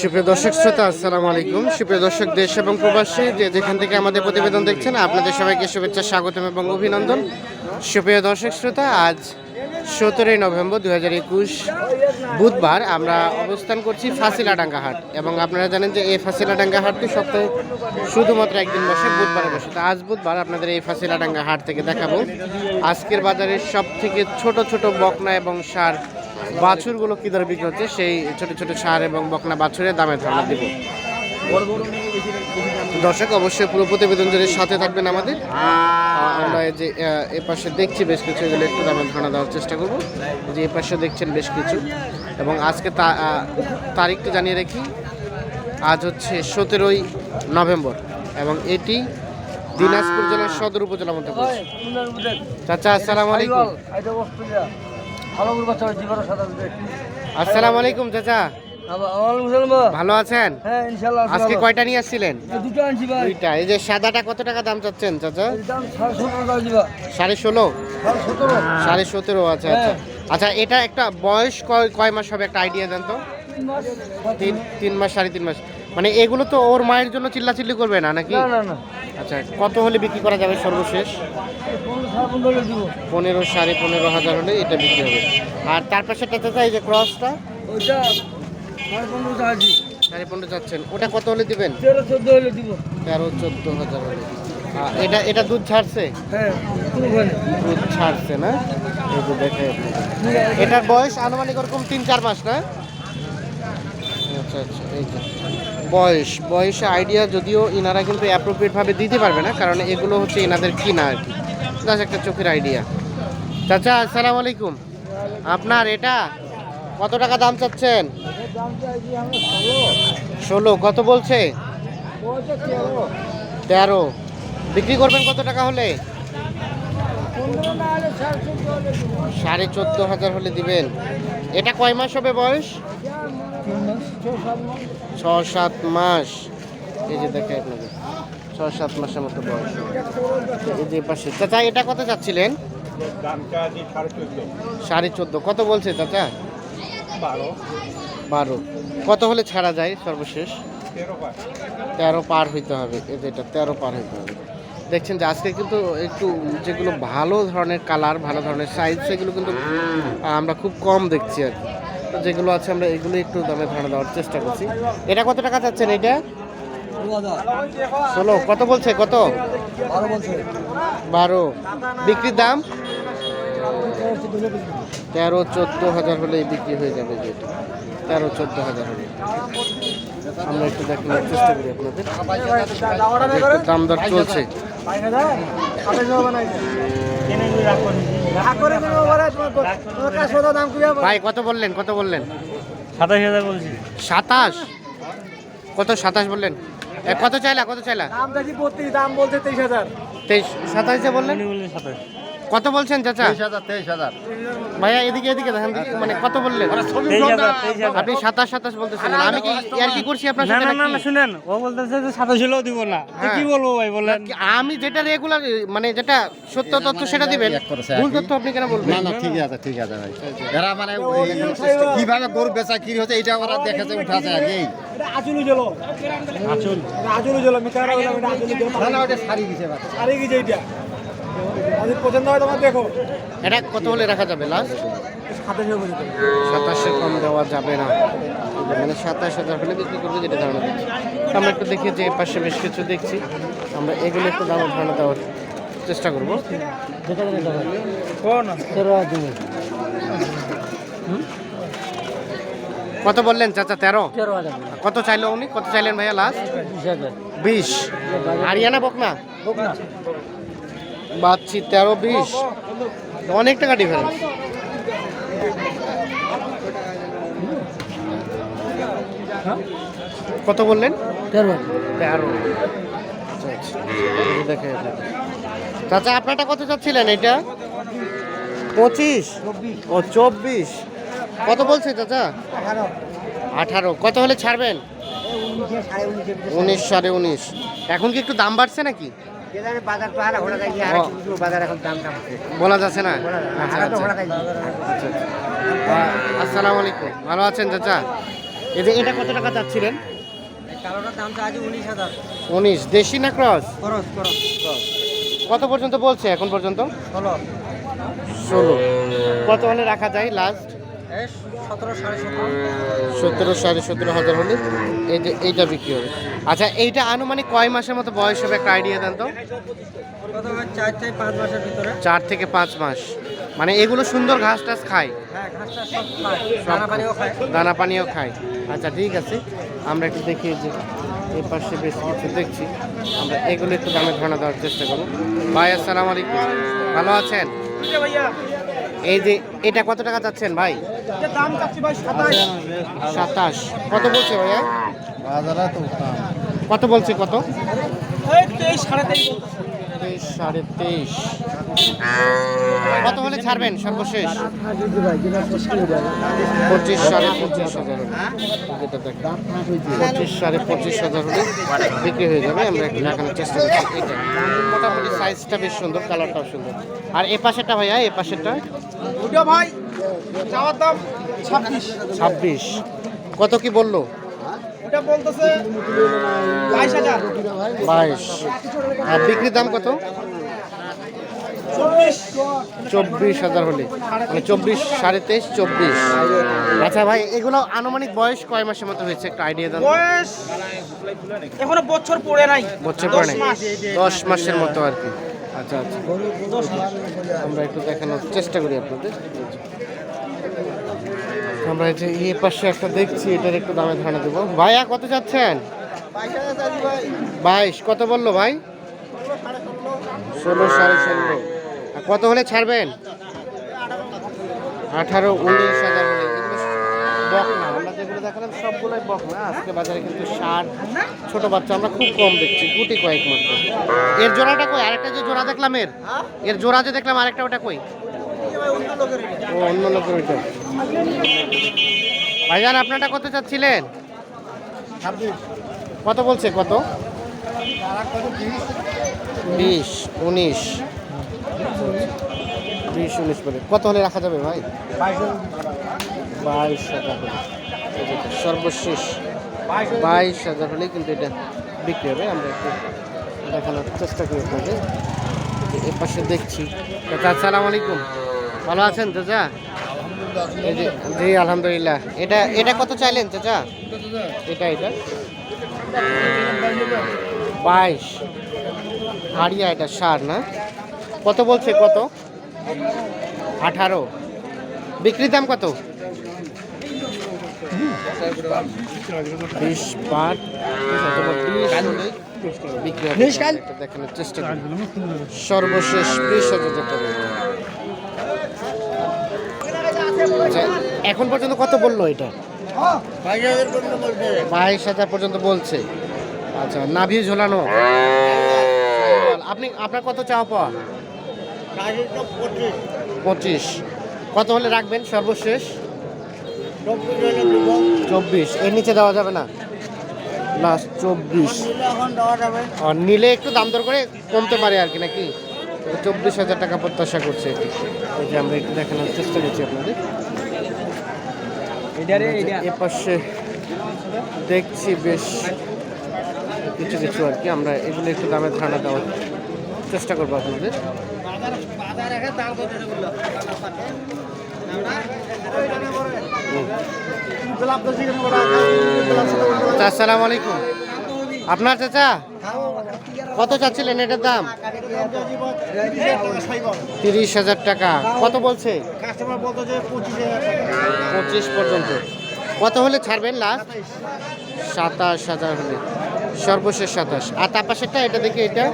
সুপ্রিয় দর্শক শ্রোতা, আসসালামু আলাইকুম। সুপ্রিয় দর্শক, দেশ এবং প্রবাসী, যে যেখান থেকে আমাদের প্রতিবেদন দেখছেন, আপনাদের সবাইকে শুভেচ্ছা, স্বাগতম এবং অভিনন্দন। সুপ্রিয় দর্শক শ্রোতা, আজ সতেরোই নভেম্বর দু হাজার একুশ বুধবার আমরা অবস্থান করছি ফাঁসিলাডাঙ্গা হাট। এবং আপনারা জানেন যে এই ফাঁসিলাডাঙ্গা হাটটি সপ্তাহে শুধুমাত্র একদিন বসে, বুধবারে বসে। তো আজ বুধবার আপনাদের এই ফাঁসিলাডাঙ্গা হাট থেকে দেখাবো। আজকের বাজারের সব থেকে ছোট ছোট বকনা এবং সার বাছুরগুলো কী দরে বিক্রি হচ্ছে? সেই ছোট ছোট সার এবং বকনা বাছুরের দামে ধারণা দিব। দর্শক অবশ্যই পুরো প্রতিবেদন জুড়ে সাথে থাকবেন আমাদের। আমরা যে এ পাশে দেখছি বেশ কিছু এগুলো একটু দামে ধারণা দেওয়ার চেষ্টা করব। যে এ পাশে দেখছেন বেশ কিছু। এবং আজকে তারিখটা জানিয়ে রাখি আজ হচ্ছে সতেরোই নভেম্বর। এবং এটি দিনাজপুর জেলার সদর উপজেলার মধ্যে পড়ছে। চাচা আসসালামু আলাইকুম। আসসালামু আলাইকুম চাচা। ভালো আছেন? হ্যাঁ আজকে কয়টা নিয়ে আসছিলেন? দুইটা। এই যে সাদাটা কত টাকা দাম চাচ্ছেন চাচা? সাড়ে ষোলো? সাড়ে সতেরো। আচ্ছা আচ্ছা। আচ্ছা এটা একটা বয়স কয় কয় মাস হবে? একটা আইডিয়া দেন তো। তিন মাস তিন মাস সাড়ে তিন মাস। মানে এগুলো তো ওর মায়ের জন্য চিল্লাচিল্লি করবে না নাকি? না না না। আচ্ছা কত হলে বিক্রি করা যাবে সর্বশেষ? পনেরো সাড়ে পনেরো হাজার হলে এটা বিক্রি হবে। আর তার পাশেটা চাচা এই যে ক্রসটা? ওইটা সাড়ে পনেরো চাচ্ছেন ওটা কত হলে দিবেন? তেরো চোদ্দ হলে দিব। তেরো চোদ্দ হাজার হলে। এটা এটা দুধ ছাড়ছে? হ্যাঁ দুধ ছাড়ছে না? এই যে দেখে এটার বয়স আনুমানিক ওরকম তিন চার মাস না? আচ্ছা আচ্ছা এই যে। বয়স, বয়সে আইডিয়া যদিও ইনারা কিন্তু অ্যাপ্রোপ্রিয়েটভাবে দিতে পারবে না, কারণ এগুলো হচ্ছে এনাদের কিনা আর কি। জাস্ট একটা চোখের আইডিয়া চাচা, আসসালামু আলাইকুম। আপনার এটা কত টাকা দাম চাচ্ছেন? ষোলো। কত বলছে? তেরো। বিক্রি করবেন কত টাকা হলে? সাড়ে চোদ্দ হাজার হলে দিবেন। এটা কয় মাস হবে বয়স? ছ সাত মাস। এই যে দেখে আপনাকে ছ সাত মাসের মতো বয়স। এই যে পাশে। চাচা এটা কত চাচ্ছিলেন? সাড়ে চোদ্দ। কত বলছে চাচা? বারো। কত হলে ছাড়া যায় সর্বশেষ? তেরো পার। হইতে হবে। এটা তেরো পার হইতে হবে। দেখছেন যে আজকে কিন্তু একটু যেগুলো ভালো ধরনের কালার ভালো ধরনের সাইজ সেগুলো কিন্তু আমরা খুব কম দেখছি আর কি। যেগুলো আছে আমরা এগুলো একটু দামে ধারণা দেওয়ার চেষ্টা করছি। এটা কত টাকা চাচ্ছেন এটা? ষোলো। কত বলছে? কত? বারো বিক্রির দাম? তেরো চোদ্দ হাজার হলে বিক্রি হয়ে যাবে যেটা তেরো চোদ্দ হাজার হলে। আমরা একটু দেখানোর চেষ্টা করি আপনাদের। দাম দর চলছে। ভাই কত বললেন? কত বললেন? সাতাশ হাজার বলছি। সাতাশ? কত সাতাশ বললেন? এ, কত চাইলা? কত চাইলা? দাম বলছে তেইশ হাজার। তেইশ সাতাশে বললেন সাতাশ। কত বলছেন চাচা? হাজার তেইশ হাজার। ভাইয়া এদিকে এদিকে দেখেন মানে কত বললেন? আপনি সাতাশ সাতাশ বলতেছিলেন আমি কি ইয়ার কি করছি আপনার সাথে না না না শুনেন ও বলতেছে যে সাতাশ হলেও দিব না। হ্যাঁ। কি বলব ভাই বলেন। আমি যেটা রেগুলার মানে যেটা সত্য তথ্য সেটা দিবেন। ভুল তথ্য আপনি কেন বলবেন? না না ঠিক আছে ঠিক আছে ভাই। এরা মানে কীভাবে গরু বেচা কি হচ্ছে এটা ওরা দেখেছে উঠাছে আর কি। আচুলু জল আচুল। আচুলু জল এটা আচুলু জল না না ওটা সারি আরে কি এইটা পছন্দ হয় তোমার দেখো। এটা কত হলে রাখা যাবে লাস্ট সাতাশ সাতাশে কম দেওয়া যাবে না। মানে সাতাশ হাজার হলে বিক্রি করবে যেটা ধারণা দিচ্ছি। আমরা একটু দেখি যে পাশে বেশ কিছু দেখছি। আমরা এগুলো একটু দাম ধারণা দেওয়ার চেষ্টা করব। কোন? কত বললেন চাচা তেরো? কত চাইলো উনি? কত চাইলেন ভাইয়া লাস্ট বিশ বিশ। হারিয়ানা বকনা। বাচ্ছি তেরো বিশ। অনেক টাকা ডিফারেন্স কত বললেন? তেরো। তেরো। দেখে। চাচা আপনারটা কত চাচ্ছিলেন এটা? পঁচিশ। ও চব্বিশ। কত বলছে চাচা? আঠারো। কত হলে ছাড়বেন? উনিশ সাড়ে উনিশ। এখন কি একটু দাম বাড়ছে নাকি? বলা যাচ্ছে না? আচ্ছা আচ্ছা। আচ্ছা। আসসালামু আলাইকুম। ভালো আছেন চাচা? এই যে এটা কত টাকা চাচ্ছিলেন? উনিশ দেশি না ক্রস? কত পর্যন্ত বলছে এখন পর্যন্ত? ষোলো। কত হলে রাখা যায় লাস্ট? সতেরো সাড়ে সতেরো। হাজার হলে এই যে এইটা বিক্রি হবে। আচ্ছা এইটা আনুমানিক কয় মাসের মতো বয়স হবে? একটা আইডিয়া দেন তো। চার থেকে পাঁচ মাসের ভিতরে। চার থেকে পাঁচ মাস। মানে এগুলো সুন্দর ঘাস টাস খায়? হ্যাঁ ঘাসটা সব খায়। দানা পানিও খায়। আচ্ছা ঠিক আছে। আমরা একটু দেখি যে এই পাশে বেশ কিছু দেখছি। আমরা এগুলো একটু দামে ধারণা দেওয়ার চেষ্টা করব। ভাই আসসালামু আলাইকুম। ভালো আছেন? ভাইয়া। এই যে এটা কত টাকা চাচ্ছেন ভাই? দাম চাচ্ছি ভাই সাতাশ। সাতাশ। কত বলছে ভাইয়া? কত বলছে কত? এই তেইশ সাড়ে তেইশ। কত হলে ছাড়বেন সর্বশেষ? পঁচিশ সাড়ে পঁচিশ হাজার হলে। যেটা দেখেন পঁচিশ সাড়ে পঁচিশ হাজার হলে বিক্রি হয়ে যাবে। আমরা একটু দেখানোর চেষ্টা করছি। এটা মোটামুটি সাইজটা বেশ সুন্দর কালারটাও সুন্দর। আর এ পাশেরটা ভাইয়া এ পাশেরটা? ভাই ছাব্বিশ। ছাব্বিশ। কত কি বলল? ওটা বলতেছে বাইশ হাজার। বাইশ। আর বিক্রির দাম কত? চব্বিশ। হাজার হলে। মানে চব্বিশ সাড়ে তেইশ চব্বিশ। আচ্ছা ভাই এগুলো আনুমানিক বয়স কয় মাসের মতো হয়েছে? একটা আইডিয়া দেন। বয়স এখনও বছর পড়ে নাই। বছর পরে মাস। দশ মাসের মতো আর কি। আচ্ছা আচ্ছা। আমরা একটু দেখানোর চেষ্টা করি আপনাদের। আমরা এই যে এই পাশে একটা দেখছি, এটার একটু দামে ধারণা দেবো। ভাইয়া, কত যাচ্ছেন বাইশ, কত বলল ভাই? ষোলো, সাড়ে ষোলো। কত হলে ছাড়বেন? আঠারো, উনিশ হাজার আমরা যেগুলো দেখালাম সবগুলোই আজকে বাজারে বাচ্চা আমরা খুব কম দেখছি এর জোড়াটা কই? আরেকটা যে জোড়া দেখলাম এর? এর জোড়া যে দেখলাম, আরেকটা ওটা কই? ও, অন্য লোকের ওইটা। ভাইজান আপনারটা কত চাচ্ছিলেন? কত বলছে কত? বিশ উনিশ। বিশ উনিশ বলে কত হলে রাখা যাবে ভাই? বাইশ হাজার হলে সর্বশেষ বাইশ হাজার হলেই কিন্তু এটা বিক্রি হবে। আমরা একটু দেখানোর চেষ্টা করি আপনাদের। এ পাশে দেখছি। চাচা আসসালামু আলাইকুম। ভালো আছেন চাচা? জি আলহামদুলিল্লাহ। এটা এটা কত চাইলেন চাচা? এটা এটা? বাইশ। হাড়িয়া এটা সার না? কত বলছে কত? আঠারো। বিক্রির দাম কত? বিশ বিক্রি দেখানোর চেষ্টা করি সর্বশেষ বিশ হাজার এখন পর্যন্ত কত বলল এটা? বাইশ হাজার পর্যন্ত বলছে। আচ্ছা নাভি ঝোলানো। আপনি আপনার কত চাওয়া পাওয়া? পঁচিশ। কত হলে রাখবেন সর্বশেষ? চব্বিশ এর নিচে দেওয়া যাবে না? লাস্ট চব্বিশ। আর নিলে একটু দাম দর করে কমতে পারে আর কি নাকি? চব্বিশ হাজার টাকা প্রত্যাশা করছে এটি। এই যে আমরা একটু দেখানোর চেষ্টা করছি আপনাদের। এ পাশে দেখছি বেশ কিছু কিছু আর কি। আমরা এগুলো একটু দামের ধারণা দেওয়ার চেষ্টা করব আপনাদের। আসসালামু আলাইকুম। আপনার চাচা? কত চাচ্ছিলেন এটার দাম? তিরিশ হাজার টাকা। কত বলছে? পঁচিশ পর্যন্ত। কত হলে ছাড়বেন লাস্ট সাতাশ হাজার হলে। সর্বশেষ সাতাশ। আর তার পাশেরটা, এটা দেখি এটা।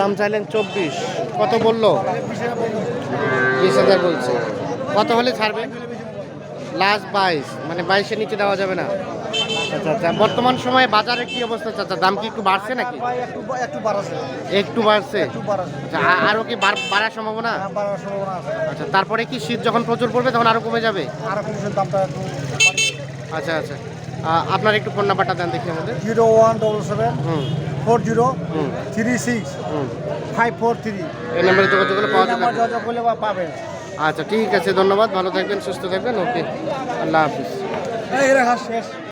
দাম চাইলেন চব্বিশ। কত বলল? বিশ হাজার বলছে। কত হলে ছাড়বেন? লাস্ট বাইশ। মানে বাইশের নিচে দেওয়া যাবে না। আচ্ছা আচ্ছা বর্তমান সময়ে বাজারে কি অবস্থা চাচা? দাম কি একটু বাড়ছে নাকি? ভাই একটু একটু বাড়াছে একটু বাড়ছে? একটু বাড়াছে আচ্ছা আ- আরও কি বাড়- বাড়ার সম্ভাবনা? হ্যাঁ, বাড়ার সম্ভাবনা আছে। আচ্ছা তারপরে কি শীত যখন প্রচুর পড়বে তখন আরও কমে যাবে? আর দামটা একটু আচ্ছা আচ্ছা। আপনার একটু ফোন নাম্বারটা দেন দেখি আমাদের। জিরো ওয়ান ডবল সেভেন হুম। ফোর জিরো হুম। থ্রি সিক্স হুম। Five four three. এই নাম্বারে যোগাযোগ করলে পাওয়া যাবে। যোগাযোগ করলে বা পাবেন। আচ্ছা ঠিক আছে ধন্যবাদ। ভালো থাকবেন সুস্থ থাকবেন। ওকে আল্লাহ হাফিজ। এই শেষ।